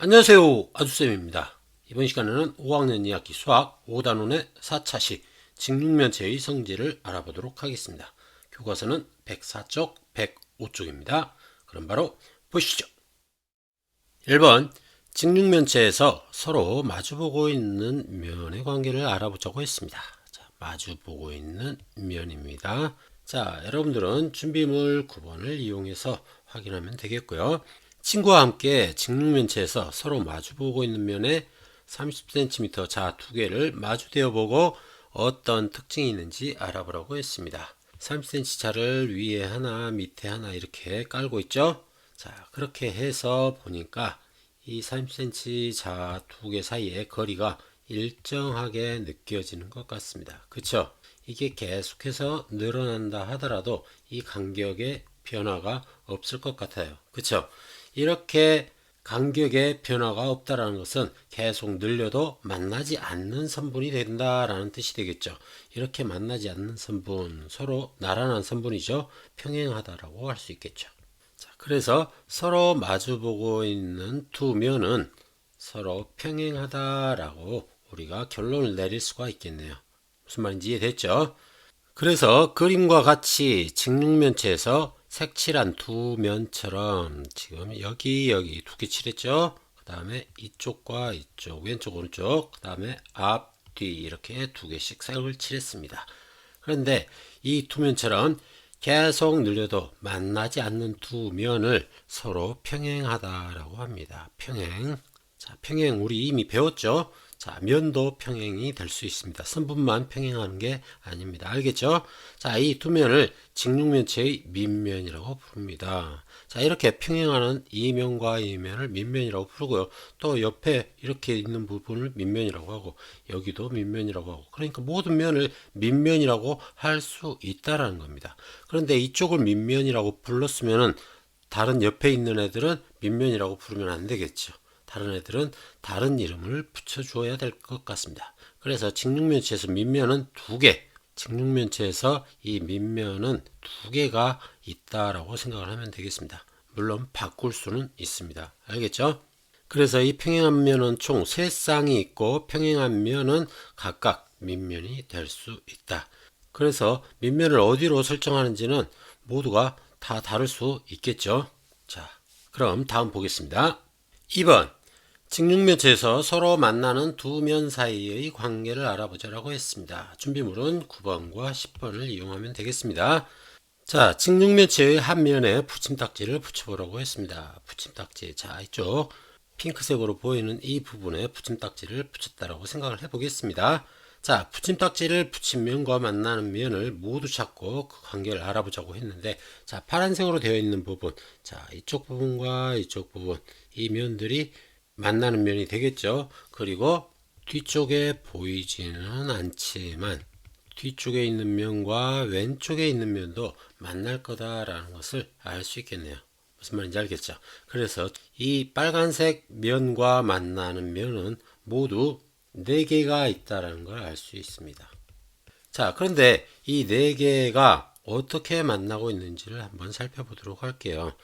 안녕하세요. 아두쌤입니다. 이번 시간에는 5학년 2학기 수학 5단원의 4차식 직육면체의 성질을 알아보도록 하겠습니다. 교과서는 104쪽, 105쪽입니다. 그럼 바로 보시죠. 1번 직육면체에서 서로 마주보고 있는 면의 관계를 알아보자고 했습니다. 자, 마주보고 있는 면입니다. 자, 여러분들은 준비물 9번을 이용해서 확인하면 되겠고요. 친구와 함께 직육면체에서 서로 마주보고 있는 면에 30cm 자 두 개를 마주대어 보고 어떤 특징이 있는지 알아보라고 했습니다. 30cm 자를 위에 하나 밑에 하나 이렇게 깔고 있죠. 자 그렇게 해서 보니까 이 30cm 자 두 개 사이의 거리가 일정하게 느껴지는 것 같습니다. 그쵸? 이게 계속해서 늘어난다 하더라도 이 간격의 변화가 없을 것 같아요. 그쵸? 이렇게 간격의 변화가 없다라는 것은 계속 늘려도 만나지 않는 선분이 된다라는 뜻이 되겠죠. 이렇게 만나지 않는 선분, 서로 나란한 선분이죠. 평행하다라고 할 수 있겠죠. 자, 그래서 서로 마주보고 있는 두 면은 서로 평행하다라고 우리가 결론을 내릴 수가 있겠네요. 무슨 말인지 이해됐죠? 그래서 그림과 같이 직육면체에서 색칠한 두 면처럼 지금 여기 여기 두 개 칠했죠. 그 다음에 이쪽과 이쪽 왼쪽 오른쪽 그 다음에 앞뒤 이렇게 두 개씩 색을 칠했습니다. 그런데 이 두 면처럼 계속 늘려도 만나지 않는 두 면을 서로 평행하다라고 합니다. 평행. 자, 평행 우리 이미 배웠죠? 자, 면도 평행이 될 수 있습니다. 선분만 평행하는 게 아닙니다. 알겠죠? 자, 이 두 면을 직육면체의 밑면이라고 부릅니다. 자, 이렇게 평행하는 이 면과 이 면을 밑면이라고 부르고요. 또 옆에 이렇게 있는 부분을 밑면이라고 하고 여기도 밑면이라고 하고 그러니까 모든 면을 밑면이라고 할 수 있다라는 겁니다. 그런데 이쪽을 밑면이라고 불렀으면은 다른 옆에 있는 애들은 밑면이라고 부르면 안 되겠죠. 다른 애들은 다른 이름을 붙여줘야 될 것 같습니다. 그래서 직육면체에서 밑면은 두 개, 직육면체에서 이 밑면은 두 개가 있다라고 생각을 하면 되겠습니다. 물론 바꿀 수는 있습니다. 알겠죠? 그래서 이 평행한 면은 총 세 쌍이 있고 평행한 면은 각각 밑면이 될 수 있다. 그래서 밑면을 어디로 설정하는지는 모두가 다 다를 수 있겠죠. 자, 그럼 다음 보겠습니다. 2번 직육면체에서 서로 만나는 두 면 사이의 관계를 알아보자라고 했습니다. 준비물은 9번과 10번을 이용하면 되겠습니다. 자, 직육면체의 한 면에 붙임딱지를 붙여보라고 했습니다. 붙임딱지, 자 이쪽 핑크색으로 보이는 이 부분에 붙임딱지를 붙였다라고 생각을 해보겠습니다. 자, 붙임딱지를 붙인 면과 만나는 면을 모두 찾고 그 관계를 알아보자고 했는데, 자, 파란색으로 되어 있는 부분, 자, 이쪽 부분과 이쪽 부분, 이 면들이 만나는 면이 되겠죠. 그리고 뒤쪽에 보이지는 않지만 뒤쪽에 있는 면과 왼쪽에 있는 면도 만날 거다라는 것을 알 수 있겠네요. 무슨 말인지 알겠죠? 그래서 이 빨간색 면과 만나는 면은 모두 4개가 있다라는 걸 알 수 있습니다. 자, 그런데 이 4개가 어떻게 만나고 있는지를 한번 살펴보도록 할게요.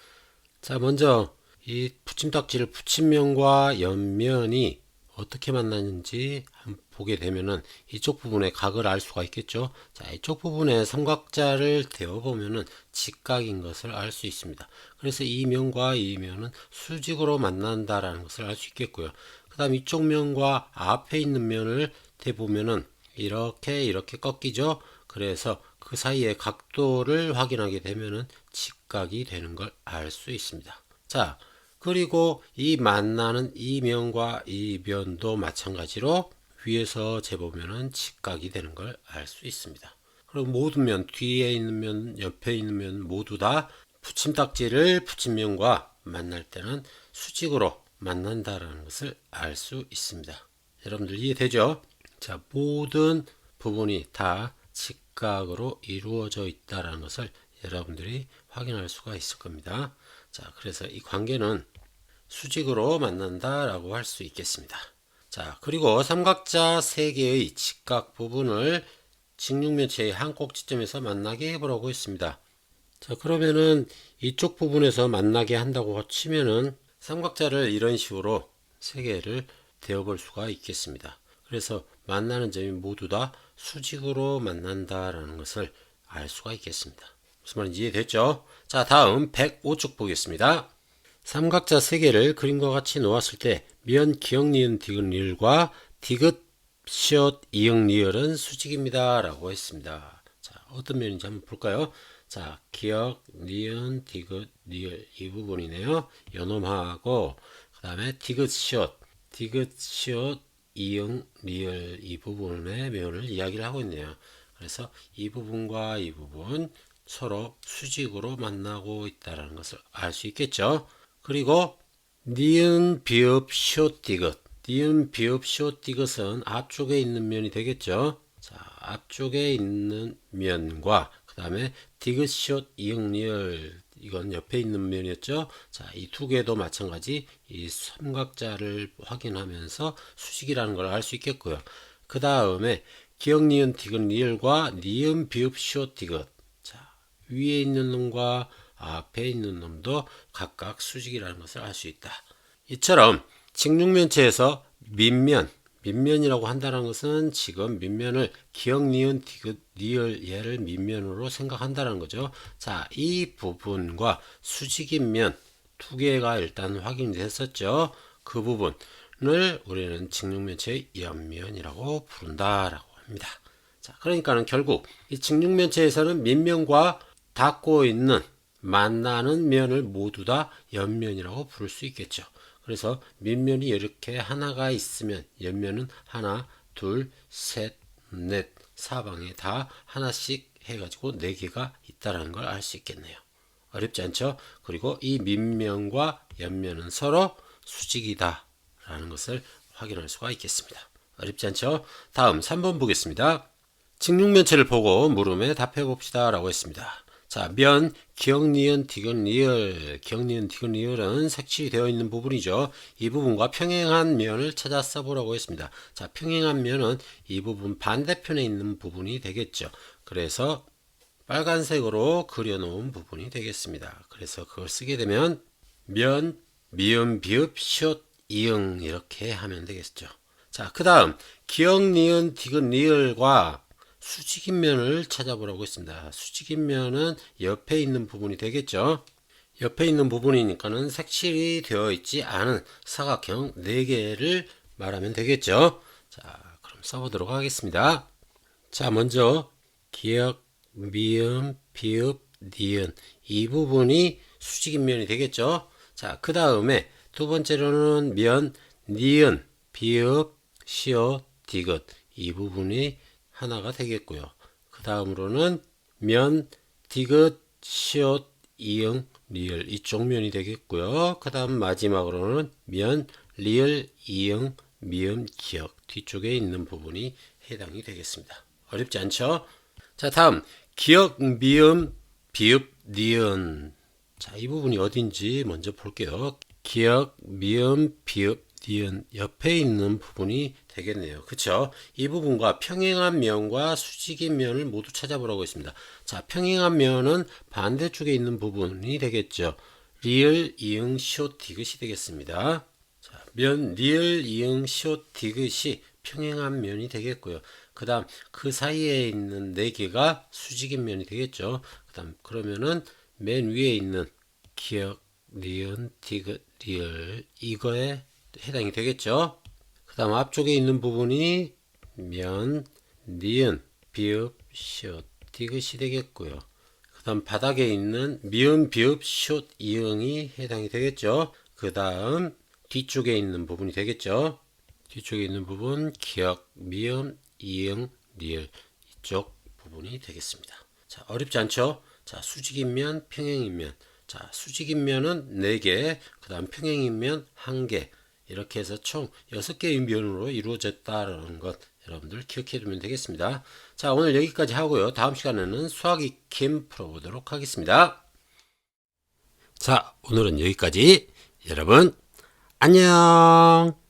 자, 먼저 이 붙임딱지를 붙인 면과 옆면이 어떻게 만나는지 보게 되면은 이쪽 부분에 각을 알 수가 있겠죠. 자, 이쪽 부분에 삼각자를 대어 보면은 직각인 것을 알 수 있습니다. 그래서 이 면과 이 면은 수직으로 만난다라는 것을 알 수 있겠고요. 그다음 이쪽 면과 앞에 있는 면을 대 보면은 이렇게 이렇게 꺾이죠. 그래서 그 사이의 각도를 확인하게 되면은 직각이 되는 걸 알 수 있습니다. 자, 그리고 이 만나는 이 면과 이 면도 마찬가지로 위에서 재보면은 직각이 되는 걸 알 수 있습니다. 그리고 모든 면, 뒤에 있는 면, 옆에 있는 면 모두 다 붙임딱지를 붙인 면과 만날 때는 수직으로 만난다라는 것을 알 수 있습니다. 여러분들 이해되죠? 자, 모든 부분이 다 직각으로 이루어져 있다라는 것을 여러분들이 확인할 수가 있을 겁니다. 자, 그래서 이 관계는 수직으로 만난다라고 할 수 있겠습니다. 자, 그리고 삼각자 3개의 직각 부분을 직육면체의 한 꼭지점에서 만나게 해보라고 했습니다. 자, 그러면은 이쪽 부분에서 만나게 한다고 치면은 삼각자를 이런 식으로 세 개를 되어볼 수가 있겠습니다. 그래서 만나는 점이 모두 다 수직으로 만난다라는 것을 알 수가 있겠습니다. 무슨 말인지 이해됐죠? 자, 다음 105쪽 보겠습니다. 삼각자 세 개를 그림과 같이 놓았을 때 면 기역 니은 디귿 리을과 디귿 시옷 이응 리을은 수직입니다. 라고 했습니다. 자, 어떤 면인지 한번 볼까요? 자, 기역 니은 디귿 리을 이 부분이네요. 요놈하고 그 다음에 디귿 시옷 디귿 시옷 이응 리을 이 부분의 면을 이야기를 하고 있네요. 그래서 이 부분과 이 부분 서로 수직으로 만나고 있다는 것을 알 수 있겠죠. 그리고 니은 비읍 디귿 니은 비읍 디귿은 앞쪽에 있는 면이 되겠죠. 자, 앞쪽에 있는 면과 그 다음에 디귿 시옷 이응 리을 이건 옆에 있는 면이었죠. 자, 이 두 개도 마찬가지 이 삼각자를 확인하면서 수직이라는 걸 알 수 있겠고요. 그 다음에 기역 니은 디귿 리을과 니은 비읍 시옷 디귿 자, 위에 있는 놈과 앞에 있는 놈도 각각 수직이라는 것을 알 수 있다. 이처럼 직육면체에서 밑면, 밑면이라고 한다는 것은 지금 밑면을 기역 니은 디귿 리을 얘를 밑면으로 생각한다는 거죠. 자, 이 부분과 수직인 면 두 개가 일단 확인이 됐었죠. 그 부분을 우리는 직육면체의 옆면이라고 부른다라고 합니다. 자, 그러니까는 결국 이 직육면체에서는 밑면과 닿고 있는 만나는 면을 모두 다 옆면이라고 부를 수 있겠죠. 그래서 밑면이 이렇게 하나가 있으면 옆면은 하나, 둘, 셋, 넷, 사방에 다 하나씩 해가지고 네 개가 있다라는 걸 알 수 있겠네요. 어렵지 않죠? 그리고 이 밑면과 옆면은 서로 수직이다라는 것을 확인할 수가 있겠습니다. 어렵지 않죠? 다음 3번 보겠습니다. 직육면체를 보고 물음에 답해 봅시다 라고 했습니다. 자, 면, 기역, 니은, 디귿, 리을. 기역, 니은, 디귿, 리을은 색칠이 되어 있는 부분이죠. 이 부분과 평행한 면을 찾아 써보라고 했습니다. 자, 평행한 면은 이 부분 반대편에 있는 부분이 되겠죠. 그래서 빨간색으로 그려놓은 부분이 되겠습니다. 그래서 그걸 쓰게 되면 면, 미음, 비읍, 시옷, 이응 이렇게 하면 되겠죠. 자, 그 다음 기역, 니은, 디귿, 리을과 수직인 면을 찾아보라고 했습니다. 수직인 면은 옆에 있는 부분이 되겠죠. 옆에 있는 부분이니까는 색칠이 되어 있지 않은 사각형 4개를 말하면 되겠죠. 자, 그럼 써보도록 하겠습니다. 자, 먼저 기역, 미음, 비읍, 니은 이 부분이 수직인 면이 되겠죠. 자, 그 다음에 두 번째로는 면, 니은, 비읍, 시옷, 디귿 이 부분이 하나가 되겠고요. 그 다음으로는 면, 디귿, 시옷, 이응, 리을 이쪽 면이 되겠고요. 그 다음 마지막으로는 면, 리을, 이응, 미음, 기역 뒤쪽에 있는 부분이 해당이 되겠습니다. 어렵지 않죠? 자 다음 기역, 미음, 비읍, 니은 자이 부분이 어딘지 먼저 볼게요. 기역, 미음, 비읍, 니은 옆에 있는 부분이 되겠네요. 그쵸? 이 부분과 평행한 면과 수직인 면을 모두 찾아보라고 했습니다. 자, 평행한 면은 반대쪽에 있는 부분이 되겠죠. 리을, 이응, 시옷, 디귿이 되겠습니다. 자, 면, 리을, 이응, 시옷, 디귿이 평행한 면이 되겠고요. 그 다음, 그 사이에 있는 네 개가 수직인 면이 되겠죠. 그 다음, 그러면은 맨 위에 있는 기역, 니은, 디귿, 리을, 이거에 해당이 되겠죠. 그 다음 앞쪽에 있는 부분이 면, 니은, 비읍, 시옷, 디귿이 되겠고요. 그 다음 바닥에 있는 미음, 비읍, 시옷, 이응이 해당이 되겠죠. 그 다음 뒤쪽에 있는 부분이 되겠죠. 뒤쪽에 있는 부분 기역, 미음, 이응, 리을 이쪽 부분이 되겠습니다. 자 어렵지 않죠? 자 수직인 면, 평행인 면. 자 수직인 면은 4개, 그 다음 평행인 면 1개. 이렇게 해서 총 6개의 면으로 이루어졌다는 것 여러분들 기억해 두면 되겠습니다. 자, 오늘 여기까지 하고요. 다음 시간에는 수학 익힘 풀어보도록 하겠습니다. 자, 오늘은 여기까지. 여러분, 안녕!